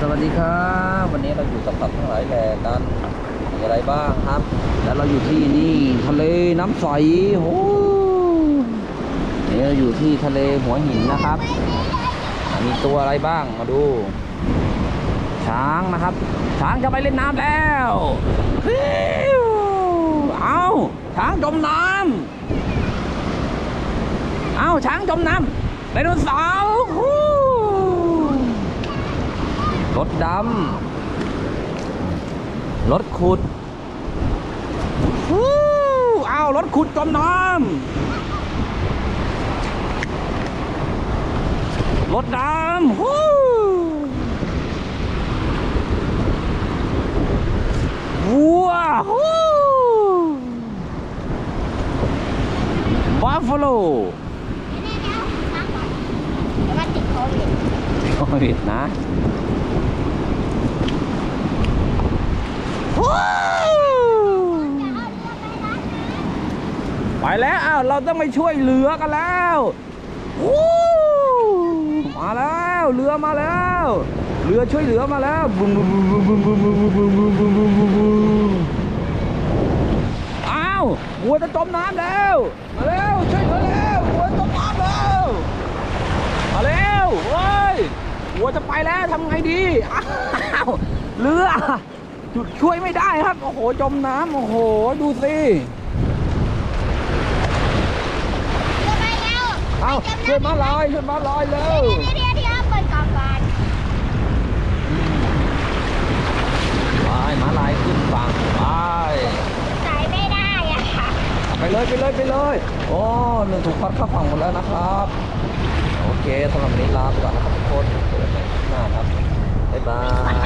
สวัสดีครับวันนี้เราอยู่กับสัตว์ทั้งหลายแหล่กันมีอะไรบ้างครับ แล้วเราอยู่ที่นี่ทะเลน้ำใสโอ้นี่เราอยู่ที่ทะเลหัวหินนะครับอะมีตัวอะไรบ้างมาดู ช้างนะครับ ช้างจะไปเล่นน้ำแล้วเอาช้างจมน้ำเอาช้างจมน้ำไดโนเสาร์ รถดำรถขุดฮู้อ้าวรถขุดจมน้ำรถดำฮู้วัวฮู้บัฟฟาโลว่าติดโควิดโควิดนะฮู้ ไปแล้วอ้าวเราต้องไปช่วยเหลือกันแล้วมาแล้วเรือมาแล้วเรือช่วยเหลือมาแล้วบุ้มบุ้มบุ้มบุ้มบุ้มบุ้มบุ้มบุ้มบุ้มบุ้มบุ้มบุ้มบุ้มอ้าววัวจะจมน้ำแล้วมาแล้วช่วยเหลือแล้ววัวจมน้ำแล้วมาเร็วเว้ยวัวจะไปแล้วทำไงดีอ้าวเรือ จุดช่วยไม่ได้ครับ โอ้โห จมน้ำโอ้โห ดูสิจะไปแล้วเอาช่วยมาลอยช่วยมาลอยเร็วเดี๋ยวเดี๋ยวเดี๋ยวเปิดกล่องก่อนไปมาลายขึ้นฝั่งไปใส่ไม่ได้อะค่ะไปเลยไปเลยไปเลยโอ้หนึ่งถูกพัดเข้าฝั่งหมดแล้วนะครับ โอเคสำหรับวันนี้ลาไปก่อนนะครับทุกคนเจอกันใหม่คลิปหน้าครับบ๊ายบาย